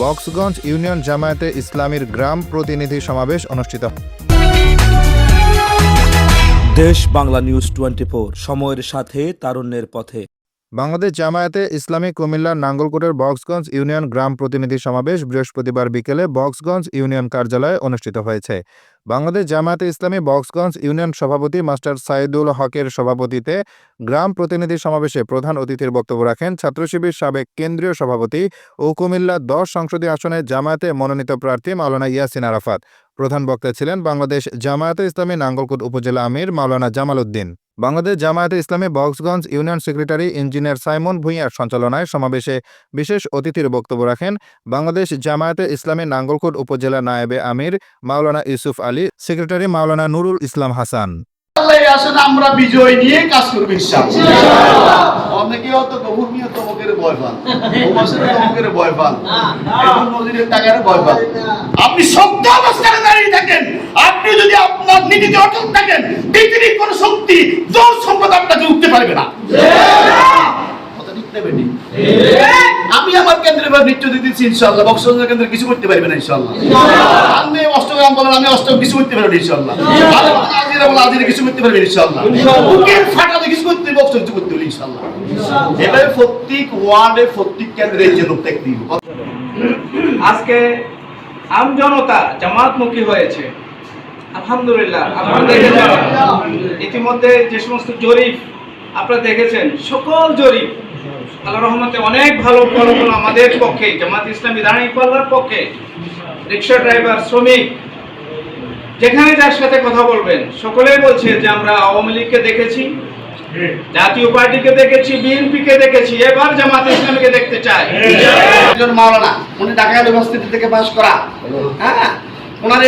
Boxganj union জামায়াতে ইসলামীর গ্রাম প্রতিনিধি সমাবেশ অনুষ্ঠিত। দেশ বাংলা নিউজ টোয়েন্টি সময়ের সাথে তারুণ্যের পথে। বাংলাদেশ জামায়াতে ইসলামী কুমিল্লার নাঙ্গলকোটের বক্সগঞ্জ ইউনিয়ন গ্রাম প্রতিনিধি সমাবেশ বৃহস্পতিবার বিকেলে বক্সগঞ্জ ইউনিয়ন কার্যালয়ে অনুষ্ঠিত হয়েছে। বাংলাদেশ জামায়াতে ইসলামী বক্সগঞ্জ ইউনিয়ন সভাপতি মাস্টার সাইদুল হকের সভাপতিতে গ্রাম প্রতিনিধি সমাবেশে প্রধান অতিথির বক্তব্য রাখেন ছাত্রশিবির সাবেক কেন্দ্রীয় সভাপতি ও কুমিল্লা দশ সংসদীয় আসনে জামায়াতে মনোনীত প্রার্থী মাওলানা ইয়াসিন আরাফাত। প্রধান বক্তা ছিলেন বাংলাদেশ জামায়াতে ইসলামী নাঙ্গলকোট উপজেলা আমির মাওলানা Jamal Uddin. Bangladesh Jamaat-e Islami Boxganj union secretary engineer Saimon ভুঁইয়ার সঞ্চালনায় সমাবেশে বিশেষ অতিথির বক্তব্য রাখেন বাংলাদেশ জামায়াতে ইসলামী নাঙ্গলকোট উপজেলা নায়েবে আমির মাওলানা ইউসুফ আলী, সেক্রেটারি মাওলানা নুরুল ইসলাম হাসান। আমরা বিজয় নিয়ে কাজ করব ইনশাআল্লাহ। অনেকে অত গভুর নিয়ে তমকের ভয় পান। তমকের ভয় পান। এখন টাকার ভয় পান। আপনি সত্য অবস্থানে দাঁড়িয়ে থাকেন। আপনি যদি আপনার নীতিতে অটল থাকেন পৃথিবীর কোন শক্তি জোর সম্পদ আপনাকে উঠতে পারবে না। আমি আমার কেন্দ্রে নৃত্য দিতেছি বক্সবাজার কেন্দ্রে কিছু করতে পারবে না ইনশাআল্লাহ। আপনি অষ্টগ্রাম বলেন আমি অষ্টম কিছু করতে আজিরা আজিরা কিছু করতে বুকের ফাটাতে কিছু করতে বক্স কিছু করতে পারবেন ইনশাআল্লাহ। এবারে প্রত্যেক ওয়ার্ডে প্রত্যেক কেন্দ্রে যে লোক দেখতে আজকে আম জনতা জামাতমুখী হয়েছে। আলহামদুলিল্লাহ আপনারা দেখেছেন। ইতিমধ্যে যে সমস্ত জরিপ আপনারা দেখেছেন সকল জরিপ আল্লাহ রহমতে অনেক ভালো ফলাফল আমাদের পক্ষে, জামাত ইসলামী দাঁড়িপাল্লার পক্ষে। রিক্সা ড্রাইভার, শ্রমিক, যেখানে যার সাথে কথা বলবেন, সকলেই বলছে যে আমরা আওয়ামী লীগকে দেখেছি, জাতীয় পার্টিকে দেখেছি দেখেছি, এবার জামাত ইসলামীকে দেখতে চাই। একজন মাওলানা, উনি ঢাকা ইউনিভার্সিটি থেকে পাস করা। হ্যাঁ? ওনার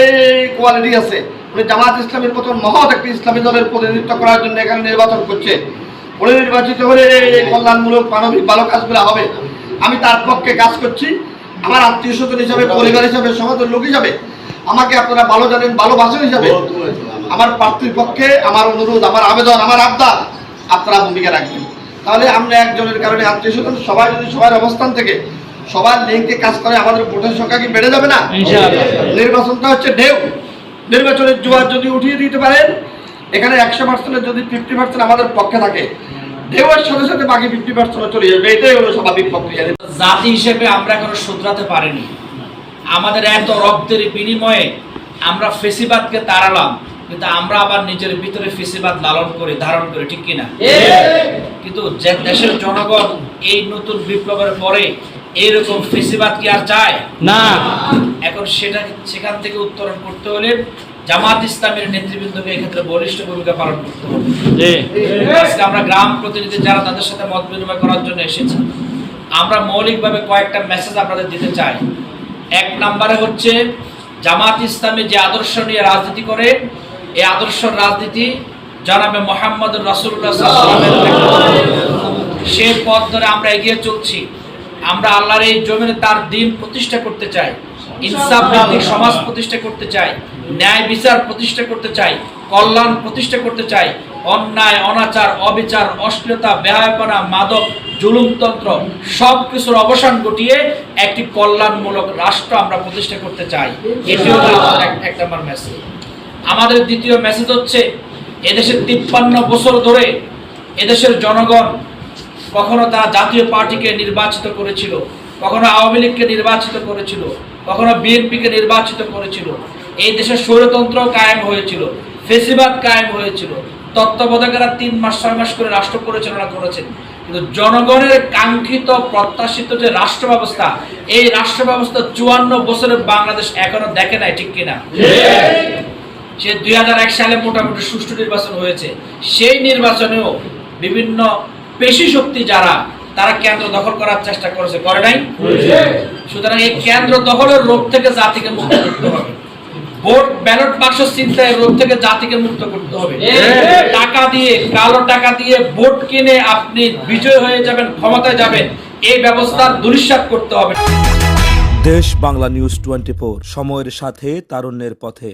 কোয়ালিটি আছে। উনি জামাত ইসলামের মতন মহৎ একটি ইসলামী দলের প্রতিনিধিত্ব করার জন্য এখানে নির্বাচন করছে। উনি নির্বাচিত হলে এই কল্যাণমূলক মানবিক ভালো কাজগুলো হবে। আমি তার পক্ষে কাজ করছি। আমার আত্মীয় স্বজন হিসাবে পরিবার হিসাবে সমাজের লোক হিসাবে আমাকে আপনারা ভালো জানেন ভালোবাসেন হিসাবে আমার প্রার্থীর পক্ষে আমার অনুরোধ আমার আবেদন আমার আবদার আপনারা ভূমিকা রাখবেন। তাহলে আমরা একজনের কারণে আত্মীয় স্বজন সবাই যদি সবার অবস্থান থেকে সবার লিঙ্কে কাজ করে আমাদের ভোটের সংখ্যা কি বেড়ে যাবে না? নির্বাচনটা হচ্ছে ঢেউ। নির্বাচনের জোয়ার যদি উঠিয়ে দিতে পারেন এখানে একশো পার্সেন্টের যদি ফিফটি পার্সেন্ট আমাদের পক্ষে থাকে ঢেউয়ের সাথে সাথে বাকি ফিফটি পার্সেন্ট চলে যাবে। এটাই হলো স্বাভাবিক প্রক্রিয়া। জাতি হিসেবে আমরা এখনও শুধরাতে পারিনি। আমাদের এত রক্তের বিনিময়ে আমরা ফেসিবাদকে তাড়ালাম কিন্তু আমরা আবার নিজের ভিতরে ফেসিবাদ লালন করি ধারণ করি ঠিক কিনা? কিন্তু যে দেশের জনগণ এই নতুন বিপ্লবের পরে এইরকম ফেসিবাদ কি আর চায়? না। এখন সেটা সেখান থেকে উত্তরণ করতে হলে জামাত ইসলামের নেতৃবৃন্দকে এক্ষেত্রে বলিষ্ঠ ভূমিকা পালন করতে হবে। আজকে আমরা গ্রাম প্রতিনিধি যারা তাদের সাথে মত বিনিময় করার জন্য এসেছি আমরা মৌলিকভাবে কয়েকটা মেসেজ আপনাদের দিতে চাই। এক নম্বরে হচ্ছে জামাত ইসলামী যে আদর্শ নিয়ে রাজনীতি করে এই আদর্শ রাজনীতি জানাবে মোহাম্মদ রাসুল্লাহ সে পথ ধরে আমরা এগিয়ে চলছি। আমরা আল্লাহর এই জমিনে তার দিন প্রতিষ্ঠা করতে চাই। ইনসাফ সমাজ প্রতিষ্ঠা করতে চাই। ন্যায় বিচার প্রতিষ্ঠা করতে চাই, কল্যাণ প্রতিষ্ঠা করতে চাই, অন্যায়, অনাচার, অবিচার, অশ্লীলতা, বেহায়পনা, মাদক, জুলুমতন্ত্র সব কিছুর অবসান ঘটিয়ে একটি কল্যাণমূলক রাষ্ট্র আমরা প্রতিষ্ঠা করতে চাই। এটি হলো আমাদের এক- নম্বর মেসেজ আমাদের দ্বিতীয় মেসেজ হচ্ছে, এদেশের তিপ্পান্ন বছর ধরে এদেশের জনগণ কখনো তারা জাতীয় পার্টিকে নির্বাচিত করেছিল, কখনো আওয়ামী লীগকে নির্বাচিত করেছিল, কখনো বিএনপিকে নির্বাচিত করেছিল। এই দেশের স্বৈরতন্ত্র কায়েম হয়েছিল ফেসিবাদ কায়েম হয়েছিল তত্ত্বাবধায়কেরা তিন মাস ছয় মাস করে রাষ্ট্র পরিচালনা করেছেন। কিন্তু জনগণের কাঙ্ক্ষিত প্রত্যাশিত যে রাষ্ট্র ব্যবস্থা এই রাষ্ট্র ব্যবস্থা চুয়ান্ন বছরের বাংলাদেশ এখনও দেখে নাই ঠিক কিনা? সে দুই হাজার এক সালে মোটামুটি সুষ্ঠু নির্বাচন হয়েছে। সেই নির্বাচনেও বিভিন্ন পেশি শক্তি যারা তারা কেন্দ্র দখল করার চেষ্টা করেছে। করে নাই? সুতরাং এই কেন্দ্র দখলের রোগ থেকে জাতিকে মুক্ত করতে হবে। ভোট ব্যালট বাক্স চিন্তায় রোগ থেকে জাতিকে মুক্ত করতে হবে। টাকা দিয়ে কালো টাকা দিয়ে ভোট কিনে আপনি বিজয় হয়ে যাবেন ক্ষমতায় যাবেন। এই ব্যবস্থার দুরিশ্বাস করতে হবে। দেশ বাংলা নিউজ টোয়েন্টি সময়ের সাথে তারুণ্যের পথে।